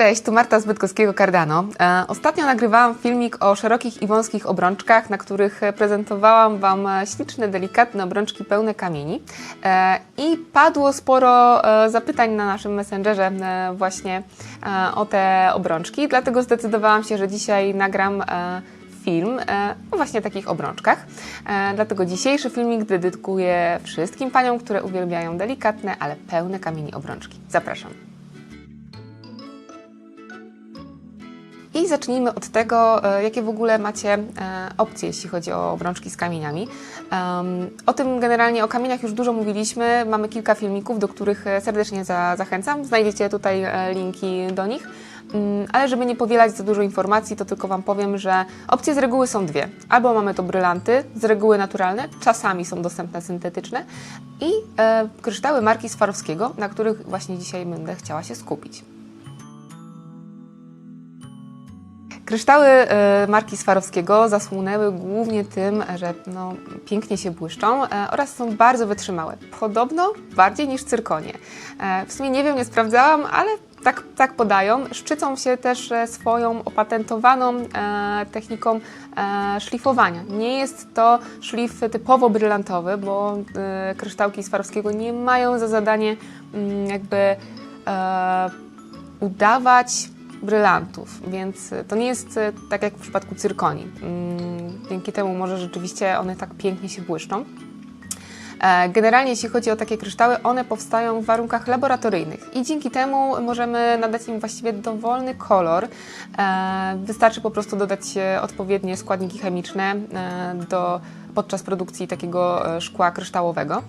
Cześć, tu Marta z Cardano. E, Ostatnio nagrywałam filmik o szerokich i wąskich obrączkach, na których prezentowałam Wam śliczne, delikatne obrączki pełne kamieni. E, I padło sporo e, zapytań na naszym Messengerze właśnie o te obrączki, dlatego zdecydowałam się, że dzisiaj nagram film o właśnie takich obrączkach. Dlatego dzisiejszy filmik dedykuję wszystkim paniom, które uwielbiają delikatne, ale pełne kamieni obrączki. Zapraszam. Zacznijmy od tego, e, jakie w ogóle macie e, opcje, jeśli chodzi o obrączki z kamieniami. O tym generalnie, o kamieniach już dużo mówiliśmy. Mamy kilka filmików, do których e, serdecznie za, zachęcam. Znajdziecie tutaj linki do nich. Mm, Ale żeby nie powielać za dużo informacji, to tylko Wam powiem, że opcje z reguły są dwie. Albo mamy to brylanty, z reguły naturalne, czasami są dostępne syntetyczne i e, kryształy marki Swarowskiego, na których właśnie dzisiaj będę chciała się skupić. Kryształy e, marki Swarowskiego zasłynęły głównie tym, że no, pięknie się błyszczą e, oraz są bardzo wytrzymałe. Podobno bardziej niż cyrkonie. E, W sumie nie wiem, nie sprawdzałam, ale tak, tak podają. Szczycą się też e, swoją opatentowaną techniką szlifowania. Nie jest to szlif typowo brylantowy, bo kryształki Swarowskiego nie mają za zadanie mm, jakby udawać brylantów, więc to nie jest e, tak jak w przypadku cyrkoni. Mm, Dzięki temu może rzeczywiście one tak pięknie się błyszczą. E, Generalnie jeśli chodzi o takie kryształy, one powstają w warunkach laboratoryjnych i dzięki temu możemy nadać im właściwie dowolny kolor. E, Wystarczy po prostu dodać e, odpowiednie składniki chemiczne do, podczas produkcji takiego szkła kryształowego.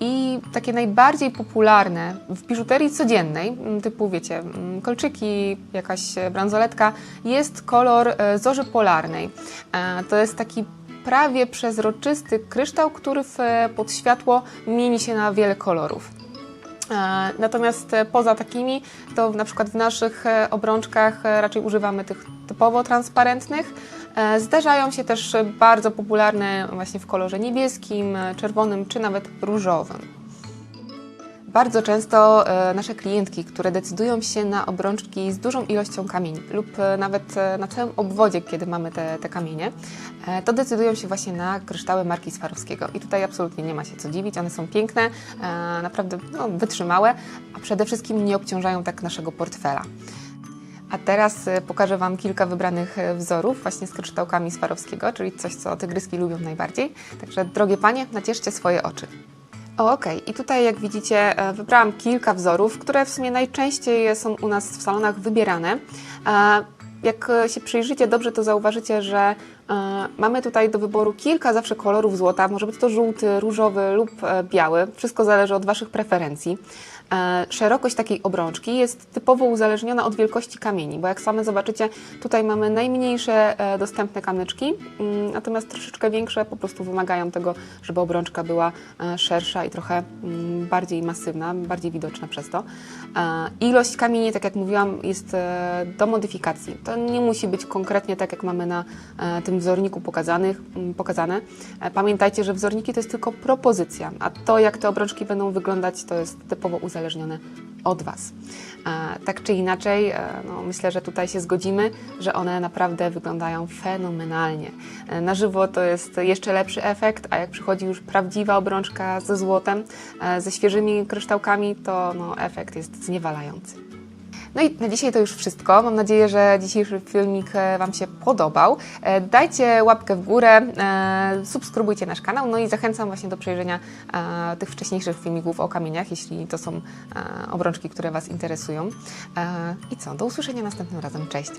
I takie najbardziej popularne w biżuterii codziennej, typu wiecie, kolczyki, jakaś bransoletka, jest kolor zorzy polarnej. To jest taki prawie przezroczysty kryształ, który pod światło mieni się na wiele kolorów. E, Natomiast e, poza takimi, to na przykład w naszych e, obrączkach raczej używamy tych typowo transparentnych. Zdarzają się też bardzo popularne właśnie w kolorze niebieskim, czerwonym czy nawet różowym. Bardzo często e, nasze klientki, które decydują się na obrączki z dużą ilością kamieni lub e, nawet e, na całym obwodzie, kiedy mamy te, te kamienie, to decydują się właśnie na kryształy marki Swarowskiego. I tutaj absolutnie nie ma się co dziwić, one są piękne, naprawdę no, wytrzymałe, a przede wszystkim nie obciążają tak naszego portfela. A teraz pokażę Wam kilka wybranych wzorów właśnie z kryształkami Swarowskiego, czyli coś, co tygryski lubią najbardziej. Także drogie Panie, nacieszcie swoje oczy. Okej, i tutaj jak widzicie e, wybrałam kilka wzorów, które w sumie najczęściej są u nas w salonach wybierane. E, Jak e, się przyjrzycie dobrze, to zauważycie, że mamy tutaj do wyboru kilka zawsze kolorów złota. Może być to żółty, różowy lub biały. Wszystko zależy od Waszych preferencji. E, Szerokość takiej obrączki jest typowo uzależniona od wielkości kamieni, bo jak same zobaczycie, tutaj mamy najmniejsze e, dostępne kamyczki, mm, natomiast troszeczkę większe po prostu wymagają tego, żeby obrączka była e, szersza i trochę mm, bardziej masywna, bardziej widoczna przez to. Ilość kamieni, tak jak mówiłam, jest do modyfikacji. To nie musi być konkretnie tak, jak mamy na tym wzorniku pokazanych, mm, pokazane. Pamiętajcie, że wzorniki to jest tylko propozycja, a to, jak te obrączki będą wyglądać, to jest typowo uzależnione od Was. Tak czy inaczej, e, no, myślę, że tutaj się zgodzimy, że one naprawdę wyglądają fenomenalnie. E, Na żywo to jest jeszcze lepszy efekt, a jak przychodzi już prawdziwa obrączka ze złotem, e, ze świeżymi kryształkami, to no, efekt jest zniewalający. No i na dzisiaj to już wszystko. Mam nadzieję, że dzisiejszy filmik e, Wam się podobał. E, Dajcie łapkę w górę, e, subskrybujcie nasz kanał, no i zachęcam właśnie do przejrzenia tych wcześniejszych filmików o kamieniach, jeśli to są obrączki, które Was interesują. I co, do usłyszenia następnym razem. Cześć!